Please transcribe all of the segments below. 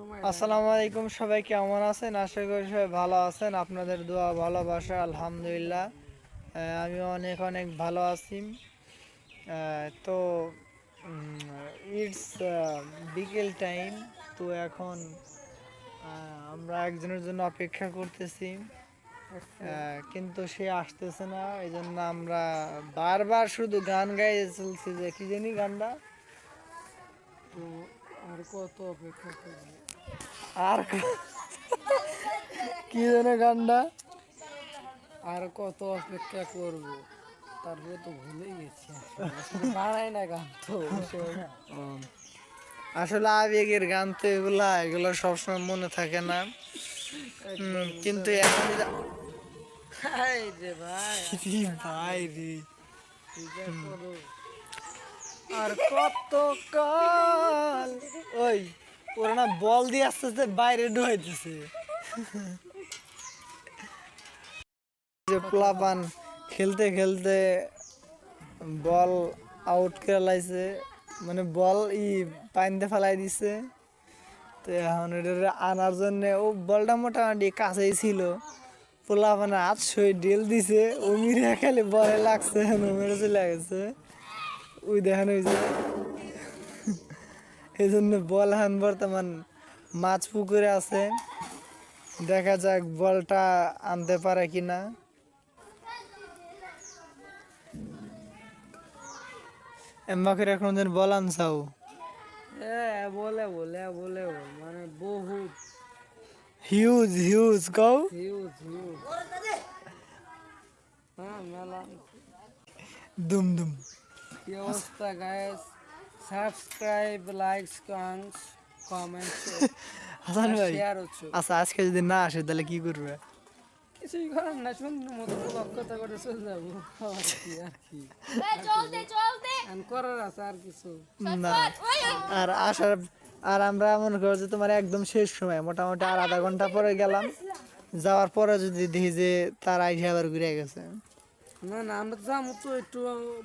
আসসালামু আলাইকুম সবাই কেমন আছেন? আশা করি সবাই ভালো আছেন। আপনাদের দোয়া ভালোবাসা আলহামদুলিল্লাহ। আমি অনেক অনেক ভালো আছি। তো ইটস বিকেল টাইম তো এখন আমরা একজনের জন্য অপেক্ষা করতেছি। আহ, কিন্তু সে আসতেছে না এই জন্য আমরা বারবার শুধু গান গাইয়ে চলছি যে কি জানি গানটা? তো আর কত অপেক্ষা করব? আর কি জানে গানটা? আর কত অপেক্ষা করব? তারপরে তো ভুলেই গেছি বাড়াই না গান তো আসলে আবেগের গান তো এগুলা এগুলো সবসময় মনে থাকে না। কিন্তু এখন ভাই। রে। আর কত ওরা না, বল দিয়ে আস্তে আস্তে বাইরে ঢুকাইতেছে যে প্লাবান খেলতে খেলতে বল আউট করে লাইছে মানে বল ই পানিতে ফেলাই দিছে। তো এখন এটা আনার জন্য, ও বলটা মোটামুটি কাছেই ছিল। পোলা মানে হাত সই ডেল দিছে, ও মিরে খালি বলে লাগছে মেরে চলে গেছে। ওই দেখানো যে এই জন্য বল এখন বর্তমান মাছ পুকুরে আছে। দেখা যাক বলটা আনতে পারে কিনা। এম্বাকের এখন যেন বল আনছাও। এ বলে বলে বলে মানে বহুত। হিউজ হিউজ কও? হিউজ হিউজ হ্যাঁ মেলা। দুম দুম। কি অবস্থা গাইস সাবস্ক্রাইব লাইকস কাংস কমেন্ট হাসান ভাই আচ্ছা আজকে যদি না আসে তাহলে কি করবে? কিছুই করার না সুন্দর মতো লক্ষ্যতা করে চলে যাব। আর কি চলতে চলতে। আর করার আছে আর কিছু। না। আর আসার আর আমরা মনে করো যে তোমার একদম শেষ সময় মোটামুটি আর আধা ঘণ্টা পরে গেলাম। যাওয়ার পরে যদি দেখি যে তার আইসা আবার ঘুরে গেছে। না না আমরা যাব তো একটু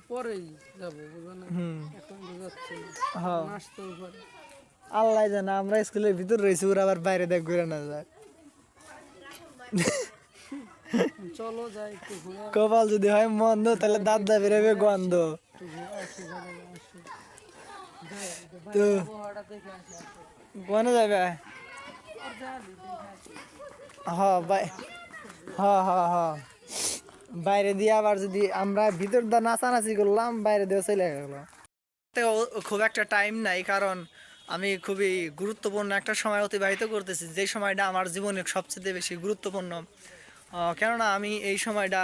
পরেই যাব বুঝো না? হুম। এখন তো যাচ্ছে না। হ্যাঁ। আসতেও পারে আল্লাহ জানে আমরা স্কুলের ভিতর রয়েছি ওরা আবার বাইরে দেখ ঘুরে না যায়। চলো যাই কপাল যদি হয় মন্দ তাহলে দাঁত দা বেরোবে গন্ধ। তো কোনে যাবে? হ বাই হ হ হ বাইরে দিয়ে আবার যদি আমরা ভিতর দা নাচানাচি করলাম, বাইরে দিয়ে চলে গেল। খুব একটা টাইম নাই, কারণ আমি খুবই গুরুত্বপূর্ণ একটা সময় অতিবাহিত করতেছি। যে সময়টা আমার জীবনের সবচেয়ে বেশি গুরুত্বপূর্ণ। কেননা আমি এই সময়টা